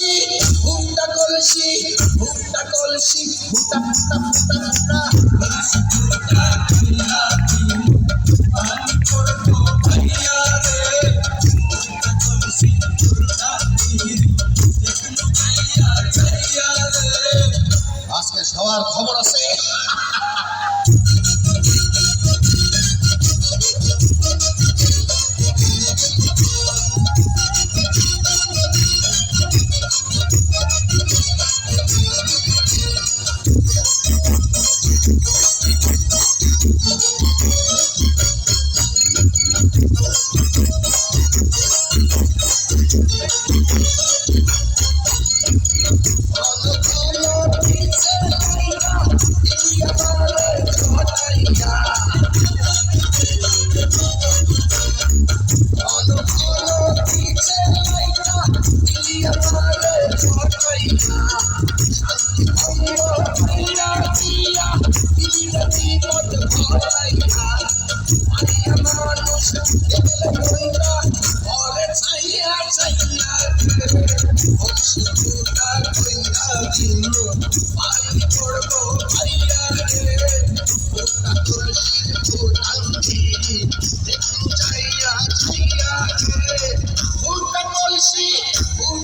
কলসি ভুট্টা কলসি ভুট্টা কলসি ভুট্টা ভুট্টা ভুট্টা ভুট্টা আজকে সবার খবর আছে Blessings.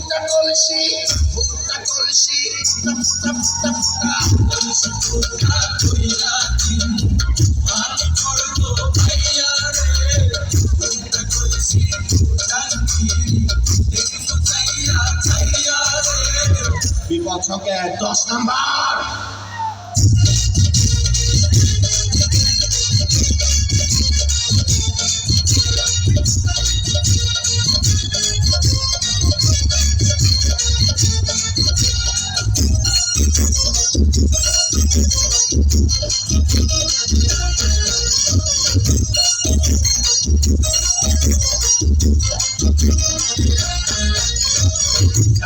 ভুট্টা কলসি ভুট্টা কলসি ভুট্টা ভুট্টা ভুট্টা কলসি ভুট্টা কইরা দিন পানি করব ভাইয়া রে ভুট্টা কলসি চাইয়া রে বিপক্ষকে দশ নাম্বার। Thank you.